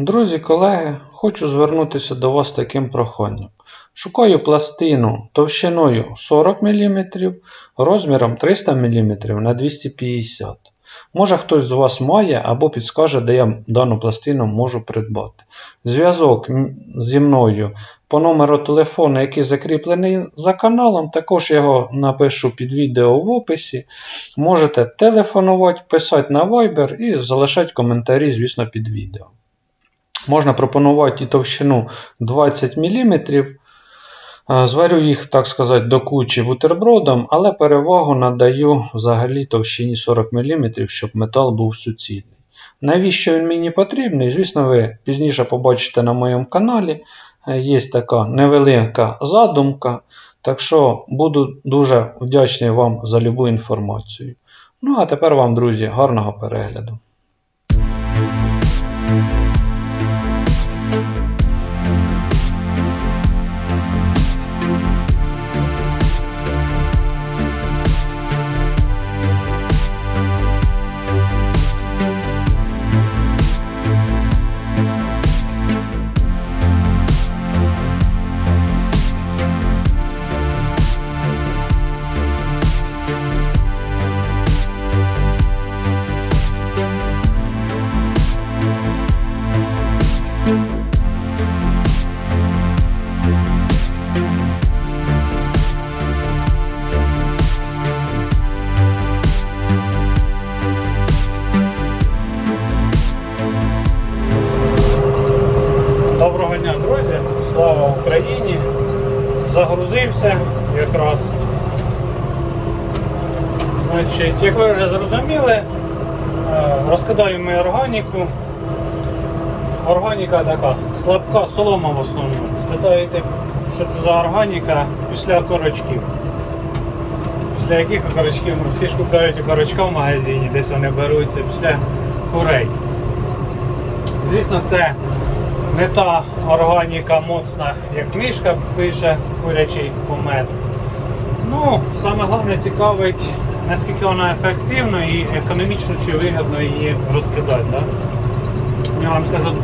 Друзі, колеги, хочу звернутися до вас таким проханням. Шукаю пластину товщиною 40 мм, розміром 300 мм на 250 Може хтось з вас має або підскаже, де я дану пластину можу придбати. Зв'язок зі мною по номеру телефону, який закріплений за каналом, також його напишу під відео в описі. Можете телефонувати, писати на Viber і залишати коментарі, звісно, під відео. Можна пропонувати і товщину 20 мм. Е, Зварю їх, так сказати, до кучі бутербродом, але перевагу надаю взагалі товщині 40 мм, щоб метал був суцільний. Навіщо він мені потрібний? Звісно, ви пізніше побачите на моєму каналі. Е, Є така невелика задумка. Так що буду дуже вдячний вам за любу інформацію. Ну а тепер вам, друзі, гарного перегляду. Загрузився якраз. Значить, як ви вже зрозуміли, е, розкидаємо органіку. Органіка така, слабка солома в основному. Спитаєте, що це за органіка після корочків. Після яких окорочків? Ну, всі ж купляють окорочка в магазині, десь вони беруться після курей. Звісно, це не та органіка моцна, як книжка пише курячий помет. Ну, саме головне цікавить, наскільки вона ефективна і економічно чи вигідно її розкидати. Да? Я вам скажу,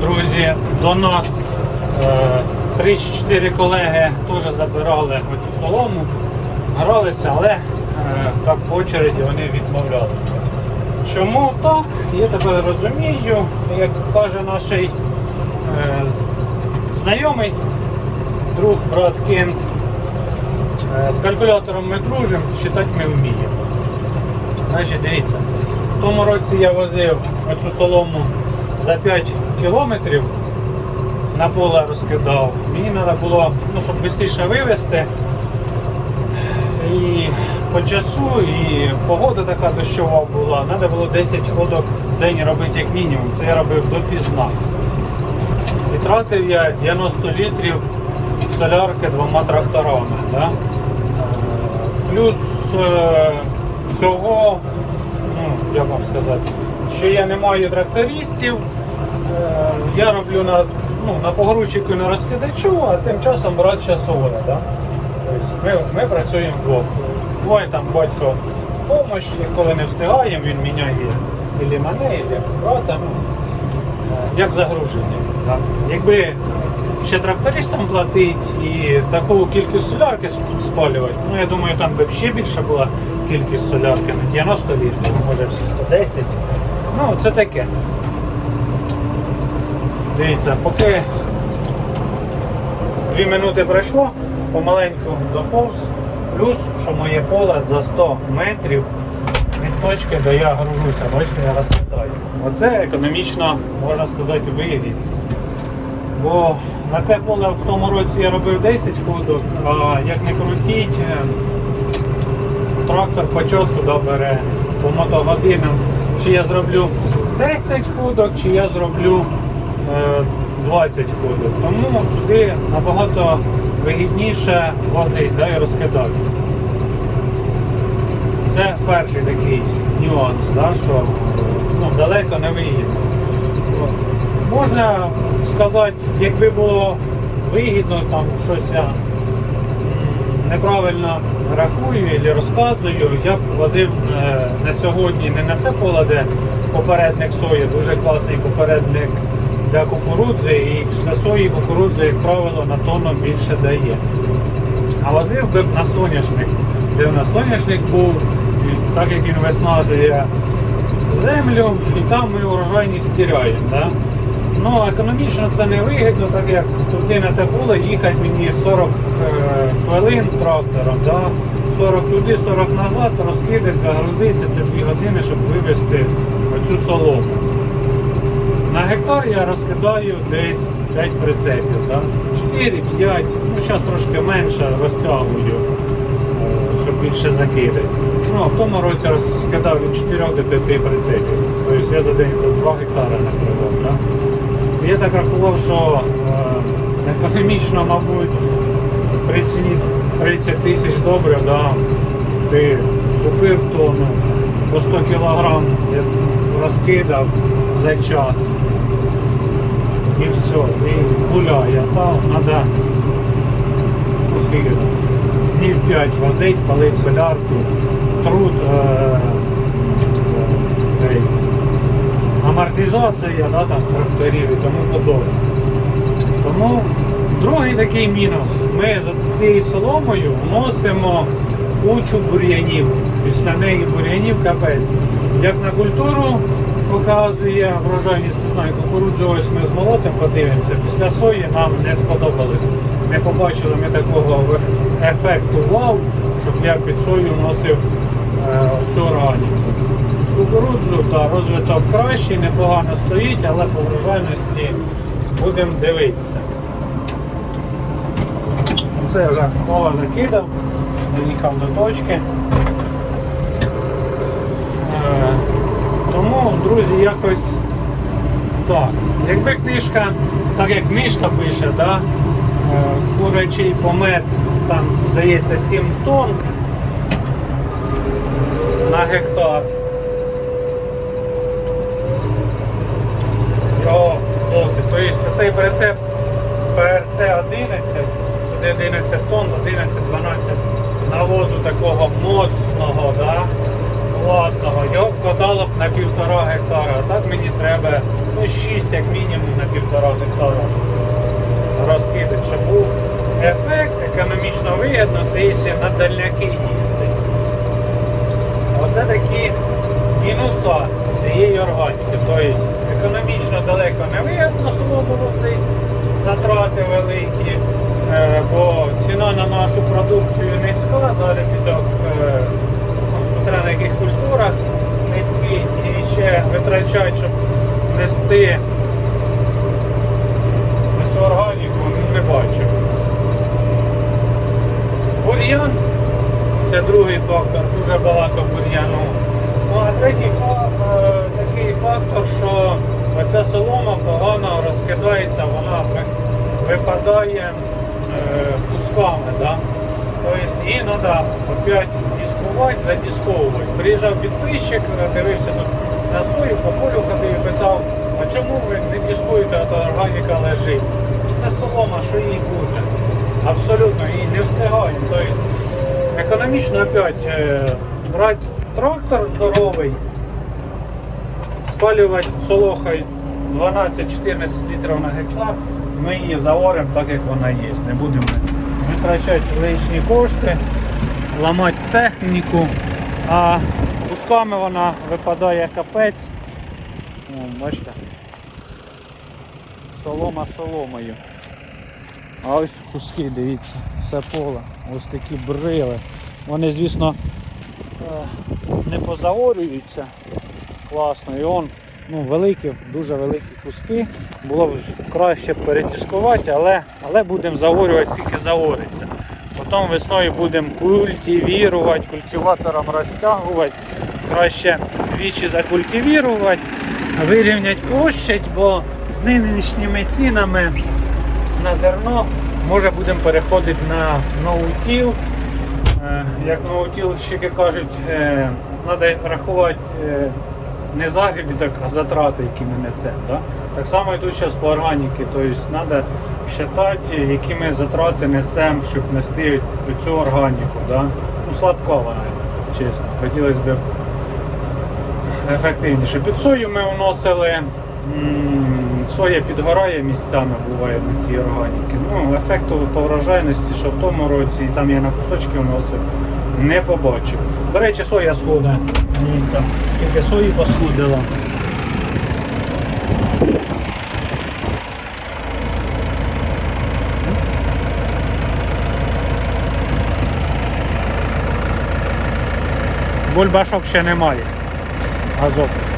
друзі, до нас е, 3-4 колеги теж забирали оцю солому, гралися, але е, так по очереді вони відмовлялися. Чому так? Я тепер розумію, як каже наш е, знайомий, друг, брат Кент. Е, з калькулятором ми дружимо, считати ми вміємо. Значить, дивіться, в тому році я возив оцю солому за 5 кілометрів на поле розкидав. Мені треба було, ну, щоб швидше вивезти. І по часу, і погода така дощова була. Треба було 10 ходок в день робити як мінімум. Це я робив допізна. І тратив я 90 літрів солярки двома тракторами. Да? Е, Плюс е, цього, ну, як вам сказати, що я не маю трактористів, е, я роблю на, ну, на погрузчику і на розкидачу, а тим часом брат часове. Да? Тобто ми, ми працюємо вдвох. Буває там батько допомогу, коли не встигаємо, він міняє і мене, і брата. Ну, як загруження. Якби ще трактористам платить і таку кількість солярки спалювати, ну я думаю, там би ще більша була кількість солярки, не 90 літрів, може всі 110. Ну, це таке. Дивіться, поки Дві минути пройшло, помаленьку доповз, плюс, що моє поле за 100 метрів від точки, де я гружуся, бачите, я розкидаю. Оце економічно, можна сказати, вигідно. Бо на те поле в тому році я робив 10 ходок, а як не крутіть, е, трактор по часу да, бере по мотогодинам. Чи я зроблю 10 ходок, чи я зроблю е, 20 ходок. Тому сюди набагато вигідніше возити да, і розкидати. Це перший такий нюанс, да, що ну, далеко не вигідно. Можна сказати, якби було вигідно, там щось я неправильно рахую або розказую, я б возив е, на сьогодні не на це поле, де попередник сої, дуже класний попередник для кукурудзи, і після сої кукурудзи, як правило, на тонну більше дає. А возив би б на соняшник, де в нас соняшник був, і так як він виснажує землю, і там ми урожайність тіряємо. Да? Ну, економічно це не вигідно, так як туди на те поле їхати мені 40 е, хвилин трактором, да? 40 туди, 40 назад, розкидати, загрузитися, це 2 години, щоб вивезти оцю солому. На гектар я розкидаю десь 5 прицепів, да? 4-5, ну зараз трошки менше розтягую, е, щоб більше закидати. Ну, а в тому році розкидав від 4 до 5 прицепів. Тобто я за день тут 2 гектари накривав. Да? Я так рахував, що е, економічно, мабуть, при ціні 30 тисяч добрив, да, ти купив тонну по 100 кг розкидав за час. І все, і гуляє. Та треба ну, скільки там, днів 5 возить, палить солярку, труд е, е, цей амортизація да, там, тракторів і тому подобне. Тому другий такий мінус. Ми з цією соломою вносимо кучу бур'янів. Після неї бур'янів капець. Як на культуру показує врожайність, не знаю, кукурудзу ось ми з молотом подивимося. Після сої нам не сподобалось. Не побачили ми такого ефекту вау, щоб я під сою вносив цю органіку. Кукурудзу та розвиток кращий, непогано стоїть, але по врожайності будемо дивитися. Це я вже кола закидав, доїхав до точки. Е, Тому, друзі, якось так. Якби книжка, так як книжка пише, да, е, курячий помет, там, здається, 7 тонн на гектар. Тобто цей прицеп ПРТ-11, сюди 11 тонн, 11-12 навозу такого моцного, да, класного. Його б б на півтора гектара. А так мені треба ну, 6 як мінімум на півтора гектара розкидати, щоб був ефект економічно вигідно, це якщо на дальняки Оце такі мінуса цієї органіки. Тобто економічно далеко не вигідно солому возити, затрати великі, е, бо ціна на нашу продукцію низька, заробіток е, смотря на яких культурах низький і ще витрачають, щоб нести цю органіку, не бачу. Бур'ян це другий фактор, дуже багато бур'яну. Ну а третій фа- е, такий фактор, що оця солома погано розкидається, вона випадає е, кусками. Да? Тобто її треба опять дискувати, задісковувати. Приїжджав підписчик, дивився тут на сою, по полю ходив і питав, а чому ви не дискуєте, а то органіка лежить? І це солома, що їй буде. Абсолютно її не встигаємо. Тобто економічно опять е, брати трактор здоровий, спалювати солохою 12-14 літрів на гектар, ми її заоремо так, як вона є. Не будемо витрачати лишні кошти, ламати техніку, а кусками вона випадає капець. О, бачите? Солома соломою. А ось куски, дивіться, все поле. Ось такі брили. Вони, звісно, е, не позаорюються класно. І он ну, великі, дуже великі куски. Було б краще перетискувати, але, але будемо заорювати, скільки заориться. Потім весною будемо культивірувати, культиватором розтягувати. Краще двічі закультивірувати, вирівняти площадь, бо з нинішніми цінами на зерно може будемо переходити на ноутіл. Е, Як ноутілщики кажуть, треба рахувати е, не заробіток, а затрати, які ми несемо. Да? Так само тут зараз по органіки, тобто треба вважати, які ми затрати несемо, щоб нести цю органіку. Да? Ну, слабка вона, чесно. Хотілося б ефективніше. Під сою ми вносили соя підгорає місцями, буває на цій органіки. Ну, ефекту по врожайності, що в тому році, і там я на кусочки вносив, не побачив. До речі, соя сходить. Скільки сої посходило. Бульбашок ще немає. Азот.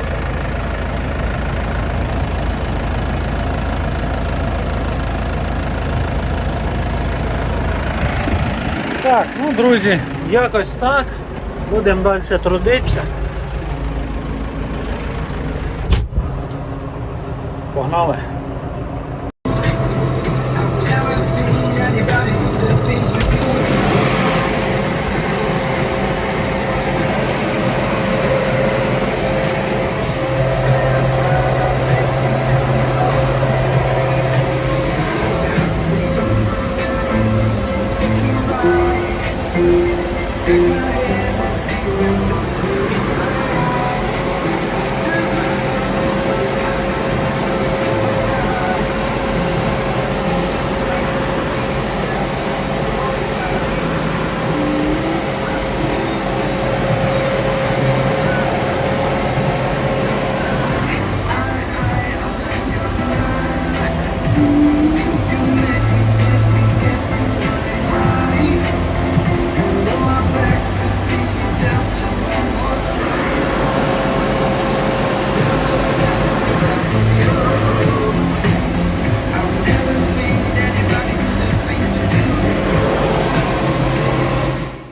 Так, ну друзі, якось так. Будемо далі трудитися. Погнали!